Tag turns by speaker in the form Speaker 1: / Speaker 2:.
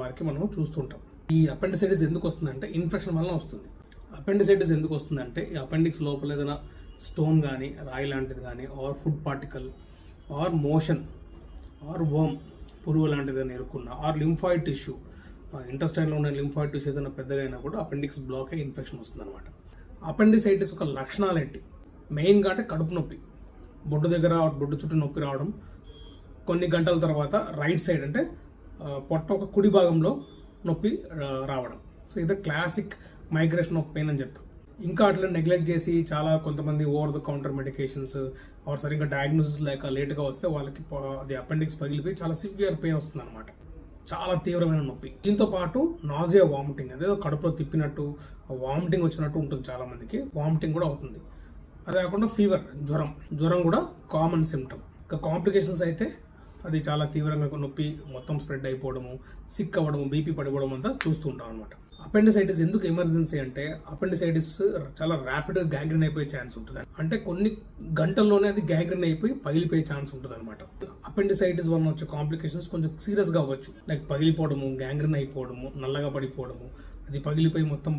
Speaker 1: వారికి మనం చూస్తుంటాం. ఈ అపెండిసైటిస్ ఎందుకు వస్తుందంటే ఇన్ఫెక్షన్ వల్ల వస్తుంది. అపెండిసైటిస్ ఎందుకు వస్తుందంటే ఈ అపెండిక్స్ లోపల ఏదైనా స్టోన్ కానీ రాయి లాంటిది కానీ or food particle or motion or worm పురుగు లాంటిది అని ఎరుక్కున్న ఆర్ లింఫాయిడ్ టిష్యూ ఇంటెస్టైన్లో ఉన్న లింఫాయిడ్ టిష్యూ ఏదైనా పెద్దగా అయినా కూడా అపెండిక్స్ బ్లాక్ అయ్యి ఇన్ఫెక్షన్ వస్తుందన్నమాట. అపెండిసైటిస్ ఒక లక్షణాలు ఏంటి? మెయిన్గా అంటే కడుపు నొప్పి. బొడ్డు దగ్గర బొడ్డు చుట్టూ నొప్పి రావడం కొన్ని గంటల తర్వాత రైట్ సైడ్ అంటే పొట్ట ఒక కుడి భాగంలో నొప్పి రావడం. సో ఇది క్లాసిక్ మైగ్రేషన్ ఆఫ్ పెయిన్ అని చెప్తాం. ఇంకా అట్లా నెగ్లెక్ట్ చేసి చాలా కొంతమంది over the counter medications or సరిగ్గా డయాగ్నోసిస్ లేక లేట్గా వస్తే వాళ్ళకి అది అపెండిక్స్ పగిలిపోయి చాలా సివియర్ పెయిన్ వస్తుంది అనమాట చాలా తీవ్రమైన నొప్పి. దీంతో పాటు నాజియా వామిటింగ్ అదేదో కడుపులో తిప్పినట్టు వామిటింగ్ వచ్చినట్టు ఉంటుంది చాలా మందికి. వామిటింగ్ కూడా అవుతుంది. అదే కాకుండా ఫీవర్ జ్వరం. జ్వరం కూడా కామన్ సిమ్టమ్ ఇంకా కాంప్లికేషన్స్ అయితే అది చాలా తీవ్రంగా నొప్పి మొత్తం స్ప్రెడ్ అయిపోవడము సిక్ అవ్వడము బీపీ పడిపోవడం అంతా చూస్తూ ఉంటాం అనమాట అపెండిసైటిస్ ఎందుకు ఎమర్జెన్సీ అంటే అపెండిసైటిస్ చాలా ర్యాపిడ్ గ్యాంగ్రీన్ అయిపోయే ఛాన్స్ ఉంటుంది. అంటే కొన్ని గంటల్లోనే అది గ్యాంగ్రీన్ అయిపోయి పగిలిపోయే ఛాన్స్ ఉంటుంది అనమాట అపెండిసైటిస్ వలన వచ్చే కాంప్లికేషన్స్ కొంచెం సీరియస్గా అవ్వచ్చు. లైక్ పగిలిపోవడము గ్యాంగ్రీన్ అయిపోవడము నల్లగా పడిపోవడము అది పగిలిపోయి మొత్తం